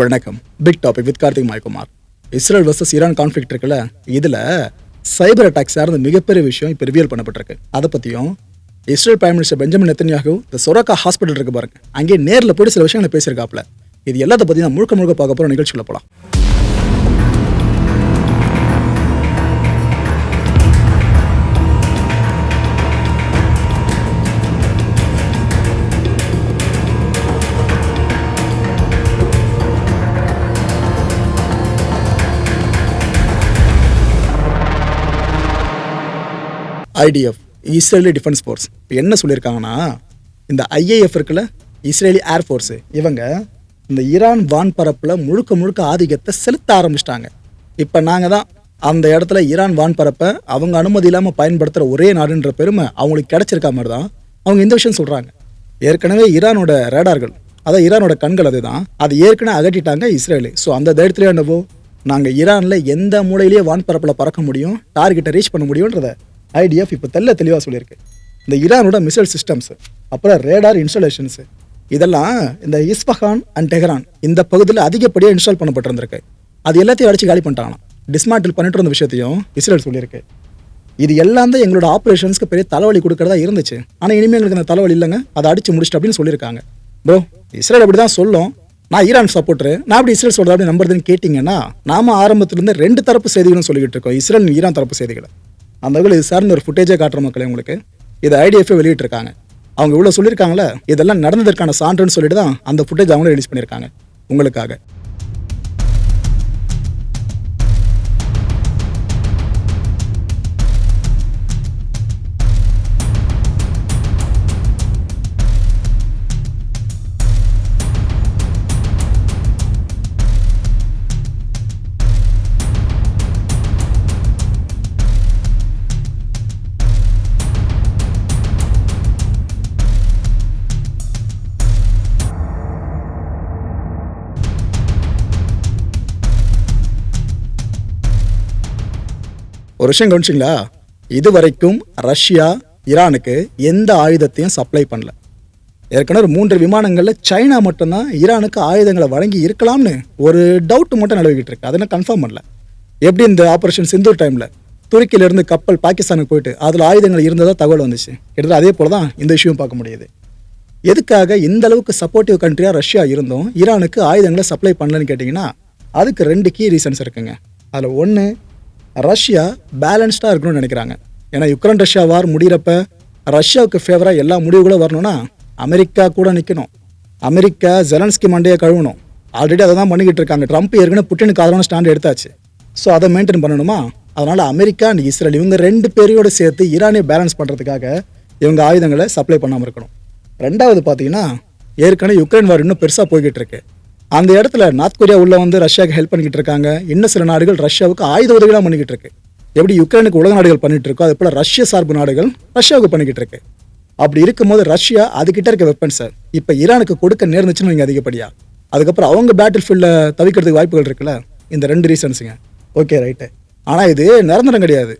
வணக்கம். Big topic with Karthik Maikumar. Israel versus Iran conflict இருக்குல்ல இதில் சைபர் அட்டாக் சார்ந்த மிகப்பெரிய விஷயம் இப்போ ரிவியல் பண்ணப்பட்டிருக்கு. அதை பற்றியும் Israel prime minister Benjamin Netanyahu இந்த சொரக்கா ஹாஸ்பிட்டல் இருக்கு பாருங்க. அங்கே நேரில் போய் சில விஷயங்களை பேசியிருக்காப்ல இது எல்லாத்த பற்றி நான் முழுக்க முழுக்க பார்க்க போகிற நிகழ்ச்சியில் போகலாம் ஐடிஎஃப் இஸ்ரேலி டிஃபென்ஸ் ஃபோர்ஸ் இப்போ என்ன சொல்லியிருக்காங்கன்னா இந்த ஐஏஎஃப் இருக்குல்ல இஸ்ரேலி ஏர் ஃபோர்ஸு இவங்க இந்த ஈரான் வான் பரப்பில் முழுக்க முழுக்க ஆதிக்கத்தை செலுத்த ஆரம்பிச்சிட்டாங்க. இப்போ நாங்கள் தான் அந்த இடத்துல ஈரான் வான் பரப்பை அவங்க அனுமதி இல்லாமல் பயன்படுத்துகிற ஒரே நாடுன்ற பெருமை அவங்களுக்கு கிடைச்சிருக்க மாதிரி தான் அவங்க இந்த விஷயம் சொல்கிறாங்க ஏற்கனவே ஈரானோட ரேடார்கள் அதான் ஈரானோட கண்கள் அதுதான் அதை ஏற்கனவே அகட்டிட்டாங்க இஸ்ரேலு. ஸோ அந்த தைரியத்துலேயே என்னவோ நாங்கள் ஈரானில் எந்த மூலையிலேயே வான்பரப்பில் பறக்க முடியும் டார்கெட்டை ரீச் பண்ண முடியுன்றத ஐடிஎஃப் இப்போ தெல்ல தெளிவாக சொல்லியிருக்கு. இந்த ஈரானோட மிசைல் சிஸ்டம்ஸ் அப்புறம் ரேடார் இன்ஸ்டாலேஷன்ஸு இதெல்லாம் இந்த இஸ்பஹான் அண்ட் டெஹரான் இந்த பகுதியில் அதிகப்படியாக இன்ஸ்டால் பண்ணப்பட்டிருந்திருக்கு. அது எல்லாத்தையும் அடிச்சு காலி பண்ணிட்டாங்களாம். டிஸ்மாண்டில் பண்ணிட்டு இருந்த விஷயத்தையும் இஸ்ரேல் சொல்லியிருக்கு. இது எல்லாம் தான் எங்களோட ஆப்ரேஷன்ஸ்க்கு பெரிய தலைவலி கொடுக்கறதா இருந்துச்சு. ஆனால் இனிமேல் எங்களுக்கு அந்த தலைவலி இல்லைங்க. அதை அடிச்சு முடிச்சிட்டு அப்படின்னு சொல்லியிருக்காங்க. ப்ரோ இஸ்ரேல் அப்படி தான் சொல்லும். நான் ஈரான் சப்போர்ட்ரு நான் அப்படி இஸ்ரேல் சொல்கிறத அப்படி நம்புறதுன்னு கேட்டிங்கன்னா நாம ஆரம்பத்திலேருந்து ரெண்டு தரப்பு செய்திகளும் சொல்லிக்கிட்டு இருக்கோம். இஸ்ரேல் ஈரான் தரப்பு செய்திகளை. அந்த வகையில் இது சார்ந்த ஒரு ஃபுட்டேஜே காட்டுற மக்களே உங்களுக்கு. இதை ஐடிஎஃப் வெளியிட்டிருக்காங்க. அவங்க இவ்வளோ சொல்லியிருக்காங்களே இதெல்லாம் நடந்ததற்கான சான்றுன்னு சொல்லிட்டு தான் அந்த ஃபுட்டேஜ் அவங்களும் ரிலீஸ் பண்ணியிருக்காங்க. உங்களுக்காக. ஒரு விஷயம் கவனிச்சிங்களா? இது வரைக்கும் ரஷ்யா ஈரானுக்கு எந்த ஆயுதத்தையும் சப்ளை பண்ணல. ஏற்கனவே ஒரு மூன்று விமானங்களில் சைனா மட்டும்தான் ஈரானுக்கு ஆயுதங்களை வழங்கி இருக்கலாம்னு ஒரு டவுட் மட்டும் நிலவிக்கிட்டு இருக்கு. அதை நான் கன்ஃபார்ம் பண்ணல. எப்படி இந்த ஆப்ரேஷன் சிந்தூர் டைமில் துருக்கியிலேருந்து கப்பல் பாகிஸ்தானுக்கு போயிட்டு அதில் ஆயுதங்கள் இருந்ததாக தகவல் வந்துச்சு. கிட்டத்தட்ட அதே போல தான் இந்த விஷயம் பார்க்க முடியுது. எதுக்காக இந்த அளவுக்கு சப்போர்ட்டிவ் கண்ட்ரியாக ரஷ்யா இருந்தும் ஈரானுக்கு ஆயுதங்களை சப்ளை பண்ணலன்னு கேட்டிங்கன்னா அதுக்கு ரெண்டு கீ ரீசன்ஸ் இருக்குங்க. அதில் ஒன்று ரஷ்யா பேலன்ஸ்டாக இருக்கணும்னு நினைக்கிறாங்க. ஏன்னா யுக்ரைன் ரஷ்யா வார் முடிகிறப்ப ரஷ்யாவுக்கு ஃபேவராக எல்லா முடிவுகளும் வரணும்னா அமெரிக்கா கூட நிற்கணும் அமெரிக்கா ஜெலன்ஸ்கி மண்டையை கழுவணும். ஆல்ரெடி அதை தான் பண்ணிக்கிட்டு இருக்காங்க. ட்ரம்ப் ஏற்கனவே புட்டினுக்கு ஆதரவான ஸ்டாண்ட் எடுத்தாச்சு. ஸோ அதை மெயின்டைன் பண்ணணுமா? அதனால் அமெரிக்கா அண்ட் இஸ்ரேல் இவங்க ரெண்டு பேரையோடு சேர்த்து ஈரானை பேலன்ஸ் பண்ணுறதுக்காக இவங்க ஆயுதங்களை சப்ளை பண்ணாமல் இருக்கணும். ரெண்டாவது பார்த்தீங்கன்னா ஏற்கனவே யுக்ரைன் வார் இன்னும் பெருசாக போய்கிட்டு இருக்கு. அந்த இடத்துல நார்த் கொரியா உள்ள வந்து ரஷ்யாவுக்கு ஹெல்ப் பண்ணிக்கிட்டு இருக்காங்க. இன்னும் சில நாடுகள் ரஷ்யாவுக்கு ஆயுத உதவிலாம் பண்ணிக்கிட்டு இருக்கு. எப்படி யுக்ரைனுக்கு உலக நாடுகள் பண்ணிட்டு இருக்கோ அது போல் ரஷ்ய சார்பு நாடுகள் ரஷ்யாவுக்கு பண்ணிக்கிட்டு இருக்கு. அப்படி இருக்கும்போது ரஷ்யா அதுக்கிட்ட இருக்க வெப்பன்ஸை இப்போ ஈரானுக்கு கொடுக்க நேர்ந்துச்சுன்னு நீங்கள் அதிகப்படியா. அதுக்கப்புறம் அவங்க பேட்டில் ஃபீல்டில் தவிக்கிறதுக்கு வாய்ப்புகள் இருக்குல்ல? இந்த ரெண்டு ரீசன்ஸுங்க ஓகே ரைட்டு ஆனால் இது நிரந்தரம் கிடையாது.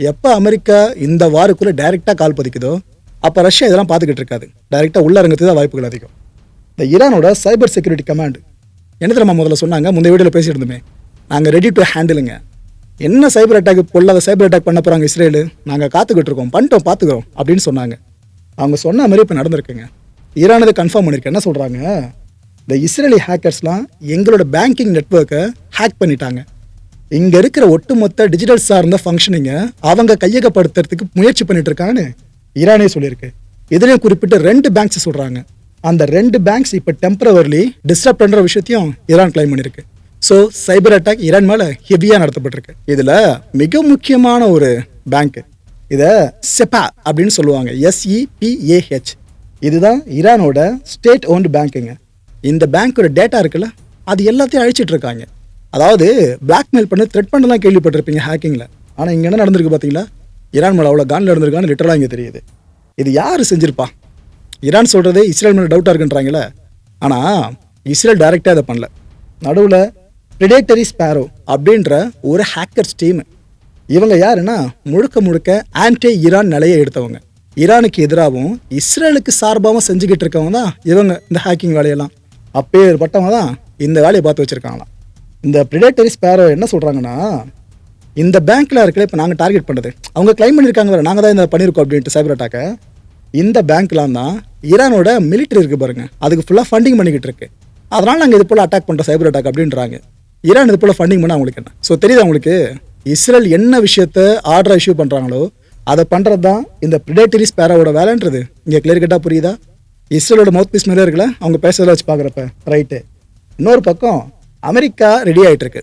எப்போ அமெரிக்கா இந்த வாருக்குள்ளே டைரெக்டாக கால் பதிக்குதோ அப்போ ரஷ்யா இதெல்லாம் பார்த்துக்கிட்டு இருக்காது. டைரெக்டாக உள்ள தான் வாய்ப்புகள் அதிகம். இந்த ஈரானோட சைபர் செக்யூரிட்டி கமாண்ட் என்ன தெரியுமா முதல்ல சொன்னாங்க? முந்தைய வீடியோவில் பேசியிருந்தோமே. நாங்கள் ரெடி டு ஹேண்டிலுங்க என்ன சைபர் அட்டாக் பொல்லாத சைபர் அட்டாக் பண்ண போகிறாங்க இஸ்ரேலு? நாங்கள் காத்துக்கிட்டு இருக்கோம் பண்ணிட்டோம் பார்த்துக்கிறோம் அப்படின்னு சொன்னாங்க. அவங்க சொன்ன மாதிரி இப்போ நடந்திருக்குங்க. ஈரானதை கன்ஃபார்ம் பண்ணியிருக்கு என்ன சொல்கிறாங்க இந்த இஸ்ரேலி ஹேக்கர்ஸ்லாம் எங்களோட பேங்கிங் நெட்ஒர்க்கை ஹேக் பண்ணிட்டாங்க. இங்கே இருக்கிற ஒட்டுமொத்த டிஜிட்டல் சார்ந்த ஃபங்க்ஷனிங்கை அவங்க கையகப்படுத்துறதுக்கு முயற்சி பண்ணிட்டு இருக்கான்னு ஈரானே சொல்லியிருக்கு. இதுலேயும் குறிப்பிட்டு ரெண்டு பேங்க்ஸ் சொல்கிறாங்க அந்த ரெண்டு பேங்க்ஸ் இப்போ டெம்பரவர்லி டிஸ்டர்ப் பண்ணுற விஷயத்தையும் ஈரான் கிளைம் பண்ணியிருக்கு ஸோ சைபர் அட்டாக் ஈரான் மேலே ஹெவியாக நடத்தப்பட்டிருக்கு. இதில் மிக முக்கியமான ஒரு பேங்க் இதை செப்பா அப்படின்னு சொல்லுவாங்க. எஸ்இபிஏஹெச் இதுதான் ஈரானோட ஸ்டேட் ஓன்டு பேங்க்குங்க இந்த பேங்க்கோட டேட்டா இருக்குல்ல அது எல்லாத்தையும் அழிச்சிட்டு இருக்காங்க. அதாவது பிளாக்மெயில் பண்ணி த்ரெட் பண்ணலாம் கேள்விப்பட்டிருப்பீங்க ஹேக்கிங்கில் ஆனால் இங்கே என்ன நடந்திருக்கு பார்த்தீங்களா ஈரான் மேலே அவ்வளோ கான் நடந்திருக்கான்னு லிட்டரலாக இங்கே தெரியுது. இது யார் செஞ்சிருப்பா? ஈரான் சொல்கிறதே இஸ்ரேல் மேலே டவுட்டாக இருக்குன்றாங்களே. ஆனால் இஸ்ரேல் டைரெக்டாக அதை பண்ணல. நடுவில் ப்ரிடேட்டரி ஸ்பேரோ அப்படின்ற ஒரு ஹேக்கர்ஸ் டீம் இவங்க யாருன்னா முழுக்க முழுக்க ஆன்டி ஈரான் நிலையை எடுத்தவங்க. ஈரானுக்கு எதிராகவும் இஸ்ரேலுக்கு சார்பாகவும் செஞ்சுக்கிட்டு இருக்கவங்க தான் இவங்க இந்த ஹேக்கிங் வேலையெல்லாம். அப்பேற்பட்டவங்க தான் இந்த வேலையை பார்த்து வச்சுருக்காங்களாம். இந்த ப்ரிடேட்டரி ஸ்பேரோ என்ன சொல்கிறாங்கன்னா இந்த பேங்க்கில் இருக்கிற இப்போ நாங்கள் டார்கெட் பண்ணுறது அவங்க கிளைம் பண்ணியிருக்காங்க வேறு நாங்கள் தான் இந்த பண்ணியிருக்கோம் அப்படின்ட்டு சைபர் அட்டாக்கை இந்த பேங்க்லாம் தான் ஈரானோட மிலிட்டரி இருக்குது பாருங்க. அதுக்கு ஃபுல்லாக ஃபண்டிங் பண்ணிக்கிட்டு இருக்கு. அதனால் நாங்கள் இது போல் அட்டாக் பண்ணுறோம் சைபர் அட்டாக் அப்படின்றாங்க. ஈரான் இது போல் ஃபண்டிங் பண்ண அவங்களுக்கு என்ன? ஸோ தெரியுது அவங்களுக்கு இஸ்ரேல் என்ன விஷயத்த ஆர்டர் இஷ்யூ பண்ணுறாங்களோ அதை பண்ணுறது தான் இந்த ப்ரிடேட்டரி ஸ்பேராவோட வேலைன்றது. இங்கே கிளியர் கட்டாக புரியுதா? இஸ்ரேலோட மவுத் பீஸ் மாதிரியே இருக்குல்ல அவங்க பேசுறதை வச்சு பார்க்குறப்ப ரைட்டு இன்னொரு பக்கம் அமெரிக்கா ரெடி ஆயிட்டு இருக்கு.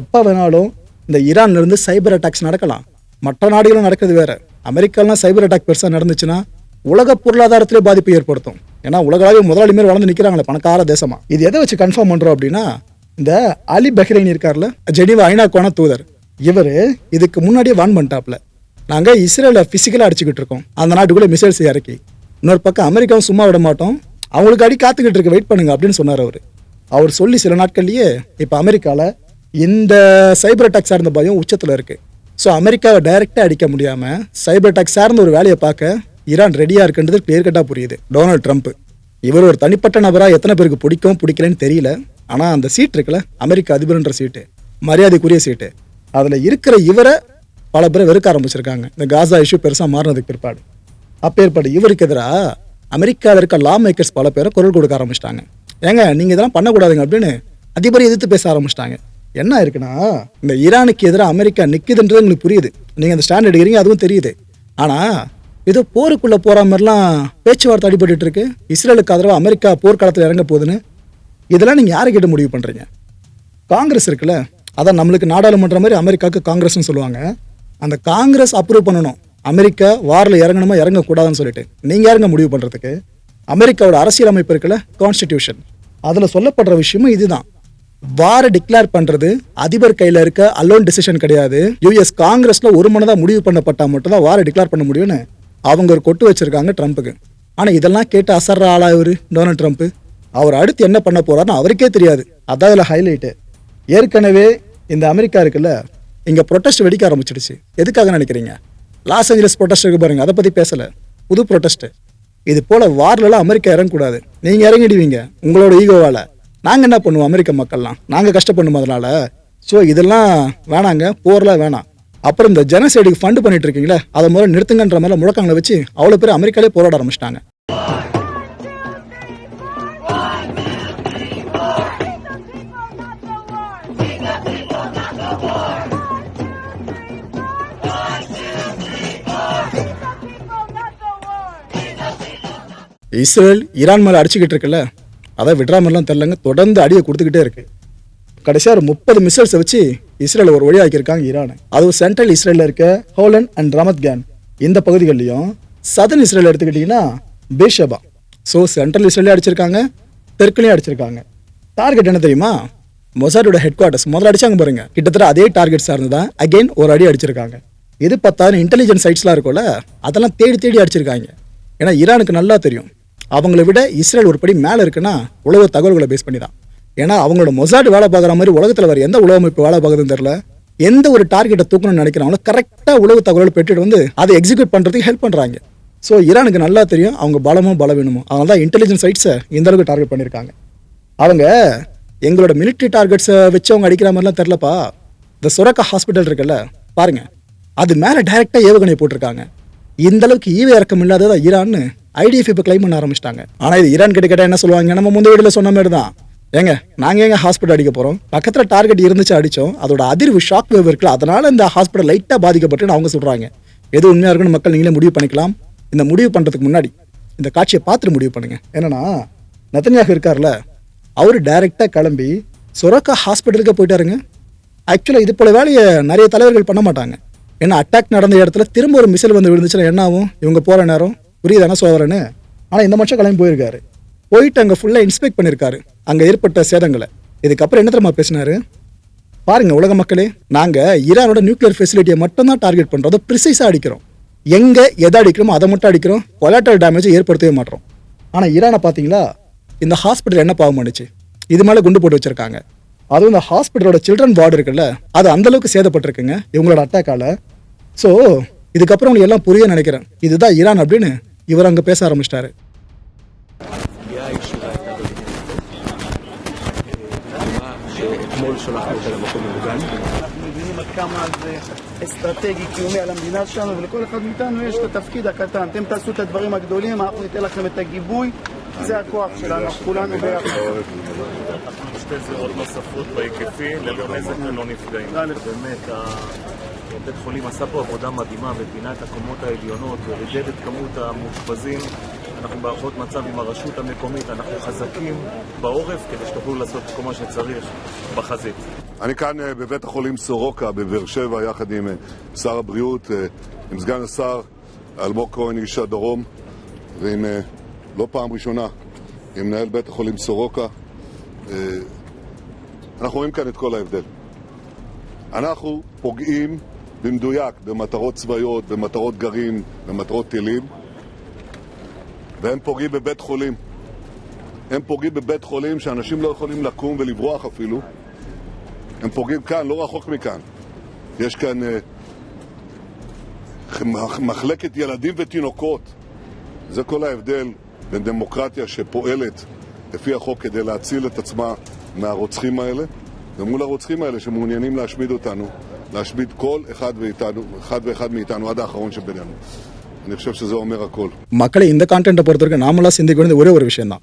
எப்போ வேணாலும் இந்த ஈரான்ல இருந்து சைபர் அட்டாக்ஸ் நடக்கலாம். மற்ற நாடுகளும் நடக்கிறது வேற. அமெரிக்காலாம் சைபர் அட்டாக் பெருசாக நடந்துச்சுன்னா உலக பொருளாதாரத்திலே பாதிப்பு ஏற்படுத்தும். ஏன்னா உலகளாவிய முதலாளி மாரி வளர்ந்து நிற்கிறாங்களே பணக்கார தேசமா. இது எதை வச்சு கன்ஃபார்ம் பண்றோம் அப்படின்னா இந்த அலி பஹ்ரைன் இருக்கார்ல ஜெனிவா ஐநாக்கான தூதர். இவர் இதுக்கு முன்னாடியே வான் பண்ணிட்டாப்ல. நாங்கள் இஸ்ரேலை ஃபிசிக்கலாக அடிச்சுக்கிட்டு இருக்கோம். அந்த நாட்டுக்குள்ளே மிசைல்ஸ் இறக்கி. இன்னொரு பக்கம் அமெரிக்காவும் சும்மா விட மாட்டோம். அவங்களுக்கு அடி காத்துக்கிட்டு இருக்க வெயிட் பண்ணுங்க அப்படின்னு சொன்னார் அவர். அவர் சொல்லி சில நாட்கள்லயே இப்போ அமெரிக்காவில் இந்த சைபர் அட்டாக் சார்ந்த பயம் உச்சத்தில் இருக்கு. ஸோ அமெரிக்காவை டைரெக்டாக அடிக்க முடியாமல் சைபர் அட்டாக் சார்ந்த ஒரு வேலையை பார்க்க ஈரான் ரெடியாக இருக்குன்றது கிளியர் கட்டாக புரியுது. Donald Trump. இவர் ஒரு தனிப்பட்ட நபராக எத்தனை பேருக்கு பிடிக்கும் பிடிக்கலன்னு தெரியல. ஆனால் அந்த சீட் இருக்குல்ல அமெரிக்க அதிபர்ன்ற சீட்டு மரியாதைக்குரிய சீட்டு அதில் இருக்கிற இவரை பல பேர் வெறுக்க ஆரம்பிச்சிருக்காங்க. இந்த காசா இஷ்யூ பெருசாக மாறினதுக்கு பிற்பாடு. அப்பேற்பட்ட இவருக்கு எதிராக அமெரிக்காவில் இருக்க லா மேக்கர்ஸ் பல பேரை குரல் கொடுக்க ஆரம்பிச்சிட்டாங்க. ஏங்க நீங்கள் இதெல்லாம் பண்ணக்கூடாதுங்க அப்படின்னு அதிபரை எதிர்த்து பேச ஆரம்பிச்சிட்டாங்க. என்ன இருக்குன்னா இந்த ஈரானுக்கு எதிராக அமெரிக்கா நிற்குதுன்றது உங்களுக்கு புரியுது. நீங்கள் அந்த ஸ்டாண்ட் எடுக்கிறீங்க அதுவும் தெரியுது. ஆனால் ஏதோ போருக்குள்ளே போகிற மாதிரிலாம் பேச்சுவார்த்தை அடிபட்டு இருக்கு. இஸ்ரேலுக்கு ஆதரவாக அமெரிக்கா போர்க்காலத்தில் இறங்க போகுதுன்னு இதெல்லாம் நீங்கள் யாரை கேட்டு முடிவு பண்ணுறீங்க காங்கிரஸ் இருக்குல்ல அதான் நம்மளுக்கு நாடாளுமன்ற மாதிரி அமெரிக்காவுக்கு காங்கிரஸ்னு சொல்லுவாங்க. அந்த காங்கிரஸ் அப்ரூவ் பண்ணணும். அமெரிக்கா வாரில் இறங்கணுமா இறங்கக்கூடாதுன்னு சொல்லிட்டு. நீங்கள் யாருங்க முடிவு பண்ணுறதுக்கு அமெரிக்காவோட அரசியலமைப்பு இருக்கல இருக்குல்ல கான்ஸ்டிடியூஷன் அதில் சொல்லப்படுற விஷயமும் இதுதான். வாரை டிக்ளேர் பண்ணுறது அதிபர் கையில் இருக்க அலோன் டெசிஷன் கிடையாது. யூஎஸ் காங்கிரஸில் ஒரு மனதாக முடிவு பண்ணப்பட்டால் மட்டும்தான் வாரை டிக்ளேர் பண்ண முடியும்னு. அவங்க ஒரு கொட்டு வச்சிருக்காங்க ட்ரம்ப்புக்கு. ஆனால் இதெல்லாம் கேட்டு அசர்ற ஆளா இவர் டொனால்ட் ட்ரம்ப்? அவர் அடுத்து என்ன பண்ண போகிறாருன்னு அவருக்கே தெரியாது. அதான் இதில் ஹைலைட்டு ஏற்கனவே இந்த அமெரிக்கா இருக்குல்ல இங்கே ப்ரொட்டஸ்ட் வெடிக்க ஆரம்பிச்சிடுச்சு. எதுக்காக நினைக்கிறீங்க? லாஸ் ஏஞ்சலஸ் ப்ரொட்டஸ்ட் இருக்கு பாருங்கள் அதை பற்றி பேசலை. புது ப்ரொட்டஸ்ட்டு இது போல் வார்லலாம் அமெரிக்கா இறங்கக்கூடாது. நீங்கள் இறங்கிடுவீங்க உங்களோட ஈகோவால் நாங்கள் என்ன பண்ணுவோம் அமெரிக்க மக்கள்லாம்? நாங்கள் கஷ்டப்படணும் அதனால். ஸோ இதெல்லாம் வேணாங்க போரெலாம் வேணாம். அப்புறம் இந்த ஜெனசைடுக்கு ஃபண்டு பண்ணிட்டு இருக்கீங்களே அதை முதல்ல நிறுத்துங்கன்ற மாதிரி முழக்கங்களை வச்சு அவ்வளோ பேர் அமெரிக்காலே போராட ஆரம்பிச்சிட்டாங்க. இஸ்ரேல் ஈரான் மேலே அடிச்சுக்கிட்டு இருக்குல்ல அதை விடுற மாதிரிலாம் தெரிலங்க தொடர்ந்து அடியை கொடுத்துக்கிட்டே இருக்கு. கடைசியாக ஒரு முப்பது மிசைல்ஸை வச்சு இஸ்ரேல் ஒரு வழி ஆக்கியிருக்காங்க ஈரான். அதுவும் சென்ட்ரல் இஸ்ரேலில் இருக்க ஹோலன் அண்ட் ரமத் கேன் இந்த பகுதிகள்லையும் சதன் இஸ்ரேல் எடுத்துக்கிட்டிங்கன்னா பேஷபா ஸோ சென்ட்ரல் இஸ்ரேலே அடிச்சிருக்காங்க தெற்குலேயும் அடிச்சிருக்காங்க. டார்கெட் என்ன தெரியுமா? மொசாடோட ஹெட் குவார்ட்டர்ஸ் முதல்ல அடிச்சாங்க பாருங்க. கிட்டத்தட்ட அதே டார்கெட் சார்ந்து தான் அகைன் ஒரு அடி அடிச்சிருக்காங்க. இது பார்த்தாலும் இன்டெலிஜென்ஸ் சைட்ஸ்லாம் இருக்கும்ல அதெல்லாம் தேடி தேடி அடிச்சிருக்காங்க. ஏன்னா ஈரானுக்கு நல்லா தெரியும். அவங்கள விட இஸ்ரேல் ஒரு படி மேலே இருக்குன்னா உலக தகவல்களை பேஸ் பண்ணி தான் ஏன்னா அவங்களோட மொசாட் வேலை பார்க்குற மாதிரி உலகத்தில் வேறு எந்த உலக அமைப்பு வேலை பார்க்குதுன்னு தெரியல. எந்த ஒரு டார்கெட்டை தூக்கணும்னு நினைக்கிறாங்களோ கரெக்டாக உளவு தகவல் பெற்றுட்டு வந்து அதை எக்ஸிக்யூட் பண்ணுறதுக்கு ஹெல்ப் பண்ணுறாங்க ஸோ ஈரானுக்கு நல்லா தெரியும் அவங்க பலமும் பலவீனமோ அதனால தான் இன்டெலிஜென்ஸ் சைட்ஸை இந்த அளவுக்கு டார்கெட் பண்ணியிருக்காங்க. அவங்க எங்களோட மிலிட்ரி டார்கெட்ஸை வச்சு அவங்க அடிக்கிற மாதிரிலாம் தெரிலப்பா இந்த சுரக்கா ஹாஸ்பிட்டல் இருக்குல்ல பாருங்க. அது மேலே டைரெக்டாக ஏவுகணை போட்டிருக்காங்க. இந்த அளவுக்கு ஈவு இறக்கம் இல்லாததான் ஈரான்னு ஐடிஎஃப் இப்போ கிளைம் பண்ண ஆரம்பிச்சிட்டாங்க. ஆனால் இது ஈரான் கிட்ட கேட்டால் என்ன சொல்லுவாங்க? நம்ம முந்தைய வீடியோல சொன்ன மாதிரி தான் ஏங்க நாங்கள் எங்க ஹாஸ்பிட்டல் அடிக்க போகிறோம் பக்கத்தில் டார்கெட் இருந்துச்சு அடித்தோம் அதோட அதிர்வு ஷாக் வேவ் இருக்குல்ல அதனால் இந்த ஹாஸ்பிட்டல் லைட்டாக பாதிக்கப்பட்டுன்னு அவங்க சொல்கிறாங்க எது உண்மையாக இருக்குன்னு மக்கள் நீங்களே முடிவு பண்ணிக்கலாம். இந்த முடிவு பண்ணுறதுக்கு முன்னாடி இந்த காட்சியை பார்த்துட்டு முடிவு பண்ணுங்கள் என்னன்னா நத்தனியாக இருக்கார்ல அவர் டைரெக்டாக கிளம்பி சொரக்கா ஹாஸ்பிட்டலுக்கு போயிட்டாருங்க. ஆக்சுவலாக இது போல வேலையை நிறைய தலைவர்கள் பண்ண மாட்டாங்க. ஏன்னா அட்டாக் நடந்த இடத்துல திரும்ப ஒரு மிசைல் வந்து விழுந்துச்சுன்னா என்ன ஆகும்? இவங்க போகிற நேரம் புரியுதானே சோதரன்னு? ஆனால் இந்த மனுஷன் கிளம்பி போயிருக்காரு. போயிட்டு அங்கே ஃபுல்லாக இன்ஸ்பெக்ட் பண்ணியிருக்காரு அங்கே ஏற்பட்ட சேதங்களை. இதுக்கப்புறம் என்ன தெரியுமா பேசினாரு? பாருங்க உலக மக்களே நாங்கள் ஈரானோட நியூக்ளியர் ஃபெசிலிட்டியை மட்டும்தான் டார்கெட் பண்ணுறோம் அதை ப்ரிசைஸாக அடிக்கிறோம். எங்கே எதை அடிக்கிறோமோ அதை மட்டும் அடிக்கிறோம். கொலாட்டல் டேமேஜை ஏற்படுத்தவே மாட்டோம். ஆனால் ஈரானை பார்த்தீங்களா இந்த ஹாஸ்பிட்டல் என்ன பாவம் பண்ணுச்சு? இது மேலே குண்டு போட்டு வச்சுருக்காங்க. அதுவும் இந்த ஹாஸ்பிட்டலோட சில்ட்ரன் வார்டு இருக்குல்ல அது அந்த அளவுக்கு சேதப்பட்டிருக்குங்க. இவங்களோட அட்டாக்கால் ஸோ இதுக்கப்புறம் உங்களுக்கு எல்லாம் புரிய நினைக்கிறேன். இதுதான் ஈரான் அப்படின்னு இவர் அங்கே பேச ஆரம்பிச்சிட்டாரு. אתמול שלחנו אותה למקום מוגן. אנחנו מבינים עד כמה זה אסטרטגי קיומי על המדינה שלנו ולכל אחד מאיתנו יש את התפקיד הקטן. אתם תעשו את הדברים הגדולים, אנחנו ניתן לכם את הגיבוי. זה הכוח שלנו, אנחנו כולנו ביחד. שתי זירות נוספות בהיקפי, ללא נזק וללא נפגעים. באמת, בית חולים עשה פה עבודה מדהימה ופינה את הקומות העליונות ורידד את כמות המאושפזים. אנחנו בהערכות מצב עם הרשות המקומית, אנחנו חזקים בעורף כדי שתוכלו לעשות כל מה שצריך בחזית. אני כאן אה, בבית החולים סורוקה בבאר שבע יחד עם אה, שר הבריאות, אה, עם סגן השר אלמוג כהן איש הדרום ועם, לא פעם ראשונה, עם מנהל בית החולים סורוקה. אנחנו רואים כאן את כל ההבדל. אנחנו פוגעים במדויק במטרות צבאיות, במטרות גרעין, במטרות טילים, והם פוגעים בבית חולים. הם פוגעים בבית חולים שאנשים לא יכולים לקום ולברוח אפילו. הם פוגעים כאן, לא רחוק מכאן. יש כאן מח- מחלקת ילדים ותינוקות. זה כל ההבדל בין דמוקרטיה שפועלת לפי החוק כדי להציל את עצמה מהרוצחים האלה, ומול הרוצחים האלה שמעוניינים להשמיד אותנו, להשמיד כל אחד, ואיתנו, אחד ואחד מאיתנו עד האחרון שבינינו. மக்களை இந்த கான்டென்ட்டை பொறுத்தவரைக்கும் நாமளாக சிந்திக்க வேண்டியது ஒரே ஒரு விஷயம் தான்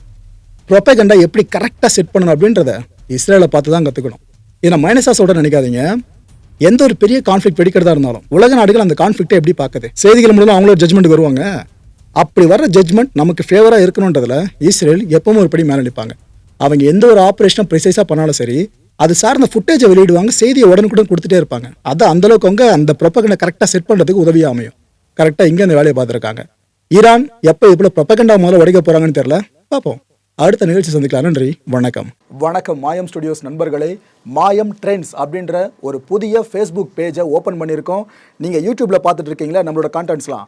ப்ரொப்பேகண்டா எப்படி கரெக்டாக செட் பண்ணணும் அப்படின்றத இஸ்ரேலை பார்த்து தான் கற்றுக்கணும் இதை மைனஸாக சொல்கிற நினைக்காதீங்க. எந்த ஒரு பெரிய கான்ஃப்ளிக் வெடிக்கிறதா இருந்தாலும் உலக நாடுகள் அந்த கான்ஃப்ளிக்ட்டை எப்படி பார்க்குது? செய்திகள் மூலம் அவங்களோட ஜட்மெண்ட் வருவாங்க. அப்படி வர ஜட்மெண்ட் நமக்கு ஃபேவராக இருக்கணுன்றதில் இஸ்ரேல் எப்பவும் ஒரு படி மேலே நிற்பாங்க அவங்க எந்த ஒரு ஆப்ரேஷனும் ப்ரிசைஸாக பண்ணாலும் சரி அது சார்ந்த ஃபுட்டேஜை வெளியிடுவாங்க செய்தியை உடனுக்குடன் கொடுத்துட்டே இருப்பாங்க. அது அந்தளவுக்கு அவங்க அந்த ப்ரொப்பகனை கரெக்டாக செட் பண்ணுறதுக்கு உதவியாக அமையும். கரெக்டாக இங்கே அந்த வேலையை பார்த்துருக்காங்க. ஈரான் எப்போ இவ்வளோ ப்ரொபகண்டா முதல்ல உடைக்க போகிறாங்கன்னு தெரியல? பார்ப்போம். அடுத்த நிகழ்ச்சி சந்திக்கலாம். நன்றி. வணக்கம். வணக்கம். மாயம் ஸ்டுடியோஸ் நண்பர்களே மாயம் ட்ரெண்ட்ஸ் அப்படின்ற ஒரு புதிய ஃபேஸ்புக் பேஜை ஓப்பன் பண்ணியிருக்கோம். நீங்கள் யூடியூப்பில் பார்த்துட்டு இருக்கீங்களா? நம்மளோட கான்டென்ட்ஸ்லாம்